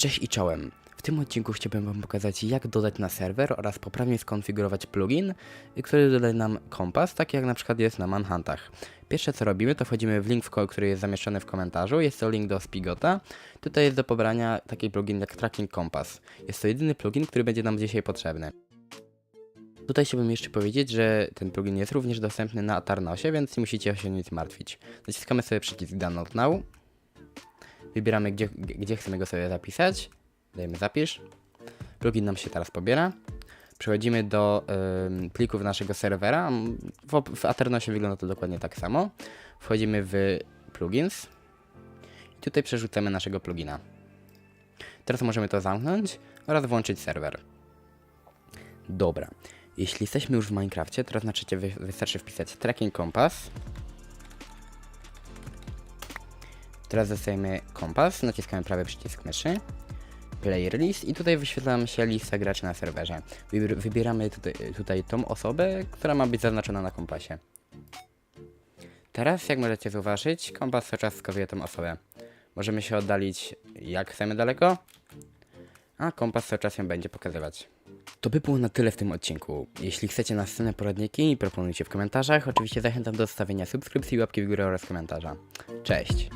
Cześć i czołem. W tym odcinku chciałbym Wam pokazać jak dodać na serwer oraz poprawnie skonfigurować plugin, który dodaje nam kompas, tak jak na przykład jest na Manhuntach. Pierwsze co robimy to wchodzimy w link, który jest zamieszczony w komentarzu, jest to link do Spigota. Tutaj jest do pobrania taki plugin jak Tracking Compass. Jest to jedyny plugin, który będzie nam dzisiaj potrzebny. Tutaj chciałbym jeszcze powiedzieć, że ten plugin jest również dostępny na Atarnosie, więc nie musicie się nic martwić. Naciskamy sobie przycisk Download Now. Wybieramy, gdzie, gdzie chcemy go sobie zapisać. Dajemy zapisz. Plugin nam się teraz pobiera. Przechodzimy do ym, plików naszego serwera. W, w Aternosie wygląda to dokładnie tak samo. Wchodzimy w plugins. I tutaj przerzucamy naszego plugina. Teraz możemy to zamknąć oraz włączyć serwer. Dobra. Jeśli jesteśmy już w Minecrafcie, teraz znaczycie, wy, wystarczy wpisać tracking kompas. Teraz dostajemy kompas, naciskamy prawy przycisk myszy, player list i tutaj wyświetla nam się lista graczy na serwerze. Wybier- Wybieramy tutaj, tutaj tą osobę, która ma być zaznaczona na kompasie. Teraz, jak możecie zauważyć, kompas cały czas wskazuje tą osobę. Możemy się oddalić jak chcemy daleko, a kompas cały czas ją będzie pokazywać. To by było na tyle w tym odcinku. Jeśli chcecie następne poradniki, proponujcie w komentarzach. Oczywiście zachęcam do zostawienia subskrypcji, łapki w górę oraz komentarza. Cześć!